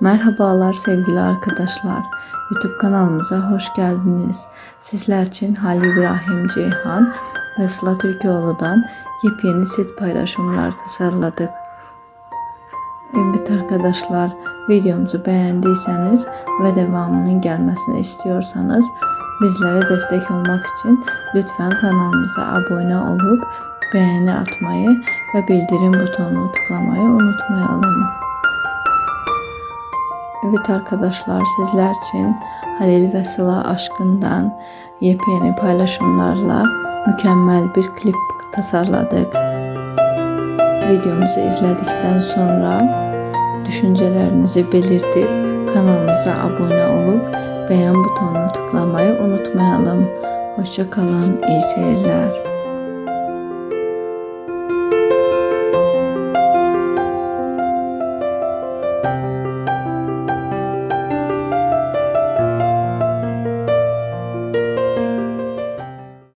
Merhabalar sevgili arkadaşlar. YouTube kanalımıza hoş geldiniz. Sizler için Halil İbrahim Ceyhan ve Sıla Türkoğlu'dan yepyeni set paylaşımlar tasarladık. Evet arkadaşlar videomuzu beğendiyseniz ve devamının gelmesini istiyorsanız bizlere destek olmak için lütfen kanalımıza abone olup beğeni atmayı ve bildirim butonunu tıklamayı unutmayalım. Evet arkadaşlar sizler için Halil ve Sıla aşkından yepyeni paylaşımlarla mükemmel bir klip tasarladık. Videomuzu izledikten sonra düşüncelerinizi belirtip kanalımıza abone olup beğen butonunu tıklamayı unutmayalım. Hoşçakalın, iyi seyirler.